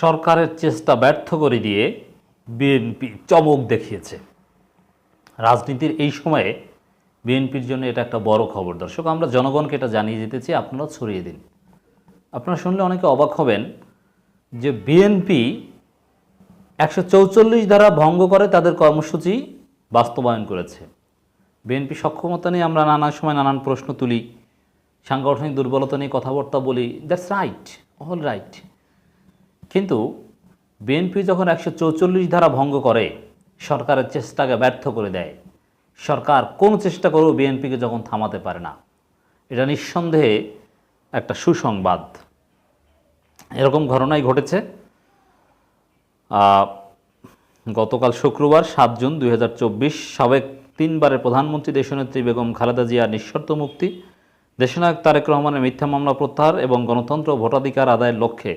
সরকারের চেষ্টা ব্যর্থ করে দিয়ে বিএনপি চমক দেখিয়েছে। রাজনীতির এই সময়ে বিএনপির জন্য এটা একটা বড় খবর। দর্শক, আমরা জনগণকে এটা জানিয়ে চাই আপনারা ছড়িয়ে দিন। আপনারা শুনলে অনেকে অবাক হবেন যে বিএনপি একশো চৌচল্লিশ ধারা ভঙ্গ করে তাদের কর্মসূচি বাস্তবায়ন করেছে। বিএনপি সক্ষমতা নিয়ে আমরা নানা সময় নানান প্রশ্ন তুলি, সাংগঠনিক দুর্বলতা নিয়ে কথাবার্তা বলি। দ্যাটস রাইট অল রাইট কিন্তু বিএনপি যখন একশো চৌচল্লিশ ধারা ভঙ্গ করে, সরকারের চেষ্টাকে ব্যর্থ করে দেয়। সরকার কোন চেষ্টা করেও বিএনপিকে যখন থামাতে পারে না, এটা নিঃসন্দেহে একটা সুসংবাদ। এরকম ঘটনাই ঘটেছে। গতকাল শুক্রবার সাত জুন দুই হাজার চব্বিশ, সাবেক তিনবারের প্রধানমন্ত্রী দেশনেত্রী বেগম খালেদা জিয়ার নিঃশর্ত মুক্তি, দেশনায়ক তারেক রহমানের মিথ্যা মামলা প্রত্যাহার এবং গণতন্ত্র ভোটাধিকার আদায়ের লক্ষ্যে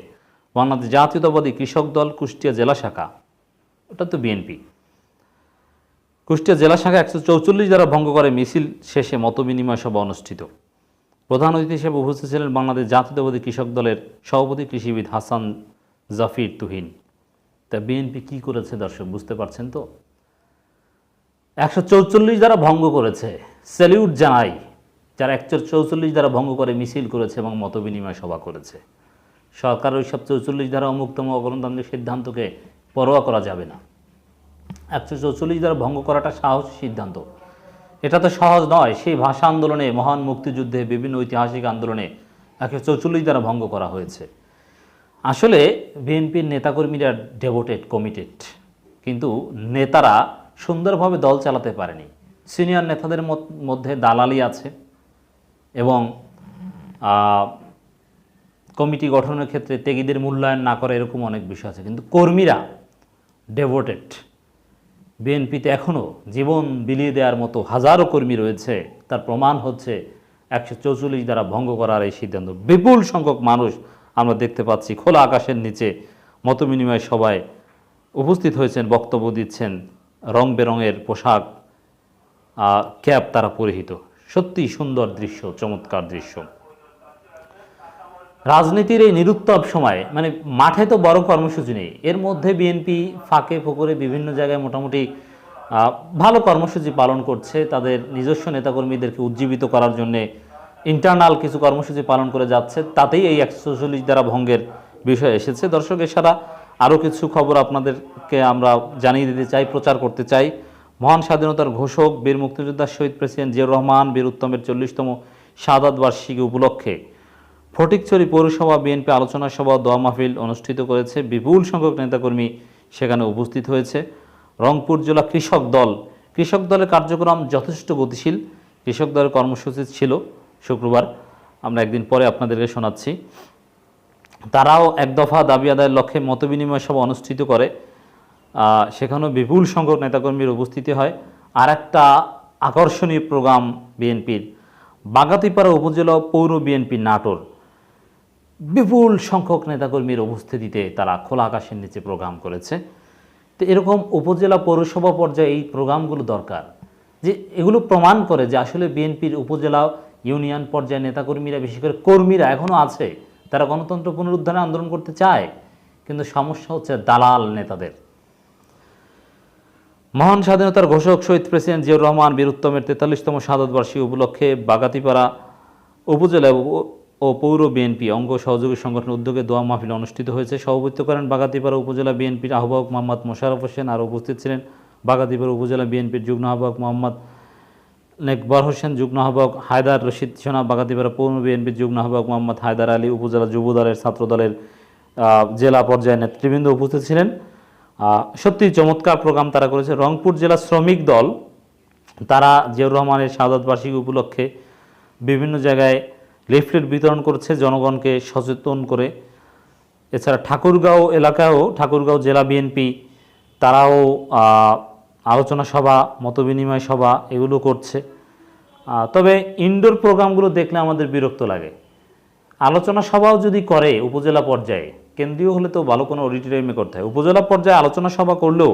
বাংলাদেশ জাতীয়তাবাদী কৃষক দল কুষ্টিয়া জেলা শাখা। ওটা তো বিএনপি। কুষ্টিয়া জেলা শাখা একশো চৌচল্লিশ দ্বারা ভঙ্গ করে মিছিল শেষে মতবিনিময় সভা অনুষ্ঠিত। প্রধান অতিথি হিসেবে উপস্থিত ছিলেন বাংলাদেশ জাতীয়তাবাদী কৃষক দলের সভাপতি কৃষিবিদ হাসান জাফির তুহিন। তা বিএনপি কি করেছে দর্শক, বুঝতে পারছেন তো? একশো চৌচল্লিশ দ্বারা ভঙ্গ করেছে। স্যালিউট জানাই, যারা একশো চৌচল্লিশ দ্বারা ভঙ্গ করে মিছিল করেছে এবং মতবিনিময় সভা করেছে। সরকার ওই সব চৌচল্লিশ দ্বারা অমুক্তম অগণতান্ত্রিক সিদ্ধান্তকে পরোয়া করা যাবে না। একশো চৌচল্লিশ দ্বারা ভঙ্গ করাটা সাহসী সিদ্ধান্ত। এটা তো সহজ নয়। সেই ভাষা আন্দোলনে, মহান মুক্তিযুদ্ধে, বিভিন্ন ঐতিহাসিক আন্দোলনে একশো চৌচল্লিশ দ্বারা ভঙ্গ করা হয়েছে। আসলে বিএনপির নেতাকর্মীরা ডেভোটেড, কমিটেড। কিন্তু নেতারা সুন্দরভাবে দল চালাতে পারেনি। সিনিয়র নেতাদের মধ্যে দালালি আছে এবং কমিটি গঠনের ক্ষেত্রে তেগিদের মূল্যায়ন না করা এরকম অনেক বিষয় আছে। কিন্তু কর্মীরা ডেভোটেড বিএনপিতে এখনও জীবন বিলিয়ে দেওয়ার মতো হাজারো কর্মী রয়েছে। তার প্রমাণ হচ্ছে একশো চৌচল্লিশ দ্বারা ভঙ্গ করার এই সিদ্ধান্ত। বিপুল সংখ্যক মানুষ আমরা দেখতে পাচ্ছি খোলা আকাশের নিচে মতবিনিময় সভায় উপস্থিত হয়েছেন, বক্তব্য দিচ্ছেন। রং বেরঙের পোশাক ক্যাপ তারা পরিহিত। সত্যি সুন্দর দৃশ্য, চমৎকার দৃশ্য। রাজনীতির এই নিরুত্তব সময়ে মানে মাঠে তো বড় কর্মসূচি নেই, এর মধ্যে বিএনপি ফাঁকে ফোকরে বিভিন্ন জায়গায় মোটামুটি ভালো কর্মসূচি পালন করছে, তাদের নিজস্ব নেতাকর্মীদেরকে উজ্জীবিত করার জন্যে ইন্টারনাল কিছু কর্মসূচি পালন করে যাচ্ছে, তাতেই এই একশো চল্লিশ দ্বারা ভঙ্গের বিষয় এসেছে। দর্শক, এছাড়া আরও কিছু খবর আপনাদেরকে আমরা জানিয়ে দিতে চাই, প্রচার করতে চাই। মহান স্বাধীনতার ঘোষক, বীর মুক্তিযোদ্ধা শহীদ প্রেসিডেন্ট জিয়াউর রহমান, বীর উত্তমের চল্লিশতম শাহাদ বার্ষিকী উপলক্ষে। ফটিকছড়ি পৌরসভা বিএনপি আলোচনা সভা দোয়া মাহফিল অনুষ্ঠিত করেছে বিপুল সংখ্যক নেতাকর্মী। সেখানে উপস্থিত হয়েছে রংপুর জেলা কৃষক দল। কৃষক দলের কার্যক্রম যথেষ্ট গতিশীল। কৃষক দলের কর্মসূচি ছিল শুক্রবার। আমরা একদিন পরে আপনাদেরকে শোনাচ্ছি। তারাও এক দফা দাবি আদায়ের লক্ষ্যে মতবিনিময় সভা অনুষ্ঠিত করে। সেখানেও বিপুল সংখ্যক নেতাকর্মীর উপস্থিতি হয়। আর একটা আকর্ষণীয় প্রোগ্রাম বিএনপির। বাগাতিপাড়া উপজেলা পৌর বিএনপি নাটোর। বিপুল সংখ্যক নেতাকর্মীর উপস্থিতিতে তারা খোলা আকাশের নিচে প্রোগ্রাম করেছে। তো এরকম উপজেলা পৌরসভা পর্যায়ে এই প্রোগ্রামগুলো দরকার। যে এগুলো প্রমাণ করে যে আসলে বিএনপির উপজেলা ইউনিয়ন পর্যায়ে নেতাকর্মীরা, বিশেষ করে কর্মীরা এখনও আছে। তারা গণতন্ত্র পুনরুদ্ধারে আন্দোলন করতে চায়, কিন্তু সমস্যা হচ্ছে দালাল নেতাদের। মহান স্বাধীনতার ঘোষক শহীদ প্রেসিডেন্ট জিয়াউর রহমান বীরুত্তমের তেতাল্লিশতম শাহাদত বার্ষিকী উপলক্ষে বাগাতিপাড়া উপজেলা ও- পৌর বিএনপি অঙ্গ সহযোগী সংগঠনের উদ্যোগে দোয়া মাহফিল অনুষ্ঠিত হয়েছে। সভাপতিত্ব করেন বাগাতিপাড়া উপজেলা বিএনপির আহ্বায়ক মোহাম্মদ মোশারফ হোসেন আর উপস্থিত ছিলেন বাগাতিপাড়া উপজেলা বিএনপির যুগ্ম আহ্বায়ক মোহাম্মদ নেকবর হোসেন, যুগ্ম আহ্বায়ক হায়দার রশিদ সোনা, বাগাতিপাড়া পৌর বিএনপির যুগ্ম আহ্বায়ক মোহাম্মদ হায়দার আলী, উপজেলা যুব দলের ছাত্র দলের জেলা পর্যায়ে নেতৃবৃন্দ উপস্থিত ছিলেন। সত্যি চমৎকার প্রোগ্রাম তারা করেছে। রংপুর জেলা শ্রমিক দল, তারা জিয়াউর রহমানের শাহাদত বার্ষিকী উপলক্ষে বিভিন্ন জায়গায় লিফলেট বিতরণ করছে, জনগণকে সচেতন করে। এছাড়া ঠাকুরগাঁও এলাকায়ও, ঠাকুরগাঁও জেলা বিএনপি, তারাও আলোচনা সভা, মতবিনিময় সভা এগুলো করছে। তবে ইনডোর প্রোগ্রামগুলো দেখলে আমাদের বিরক্ত লাগে। আলোচনা সভাও যদি করে উপজেলা পর্যায়ে, কেন্দ্রীয় হলে তো ভালো কোনো অডিটোরিয়ামে করতে হয়। উপজেলা পর্যায়ে আলোচনা সভা করলেও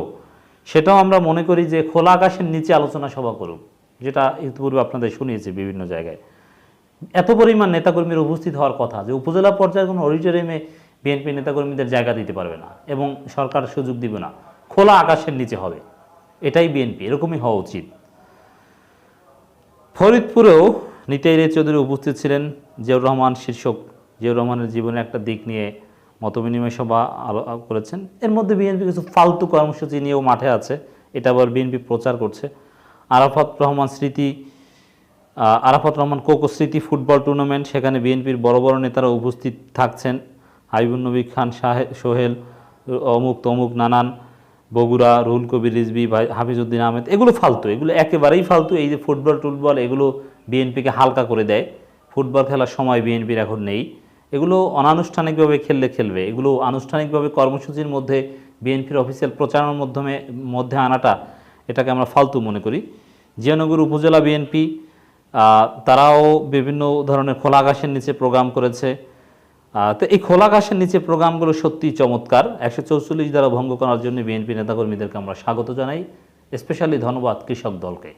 সেটাও আমরা মনে করি যে খোলা আকাশের নিচে আলোচনা সভা করুক, যেটা ইতিপূর্বে আপনাদের শুনিয়েছি বিভিন্ন জায়গায়। এত পরিমাণ নেতাকর্মীর উপস্থিত হওয়ার কথা যে উপজেলা পর্যায়ে কোনো অডিটোরিয়ামে বিএনপি নেতাকর্মীদের জায়গা দিতে পারবে না এবং সরকার সুযোগ দিবে না। খোলা আকাশের নিচে হবে। এটাই বিএনপি এরকমই হওয়া উচিত। ফরিদপুরেও নিতাই রে চৌধুরী উপস্থিত ছিলেন জিয়াউর রহমান শীর্ষক। জিয়াউর রহমানের জীবনের একটা দিক নিয়ে মতবিনিময় সভা আলো- করেছেন। এর মধ্যে বিএনপি কিছু ফালতু কর্মসূচি নিয়েও মাঠে আছে। এটা আবার বিএনপি প্রচার করছে। আরাফাত রহমান স্মৃতি আরাফাত রহমান কোকো স্মৃতি ফুটবল টুর্নামেন্ট, সেখানে বিএনপির বড় বড় নেতারা উপস্থিত থাকছেন। হাবিবুল নবী খান সোহেল, অমুক তমুক, নানান, বগুড়া, রুহুল কবির রিজবি ভাই, হাফিজউদ্দিন আহমেদ, এগুলো ফালতু, এগুলো একেবারেই ফালতু। এই যে ফুটবল, টুটবল, এগুলো বিএনপিকে হালকা করে দেয়। ফুটবল খেলার সময় বিএনপির এখন নেই। এগুলো অনানুষ্ঠানিকভাবে খেললে খেলবে। এগুলো আনুষ্ঠানিকভাবে কর্মসূচির মধ্যে বিএনপির অফিসিয়াল প্রচারণার মাধ্যমে, মধ্যে আনাটা এটাকে আমরা ফালতু মনে করি। জিয়ানগর উপজেলা বিএনপি তারাও বিভিন্ন ধরনের খোলা আকাশের নিচে প্রোগ্রাম করেছে। তো এই খোলা আকাশের নিচে প্রোগ্রামগুলো সত্যিই চমৎকার। একশো চৌচল্লিশ দ্বারা ভঙ্গ করার জন্য বিএনপি নেতাকর্মীদেরকে আমরা স্বাগত জানাই। স্পেশালি ধন্যবাদ কৃষক দলকে।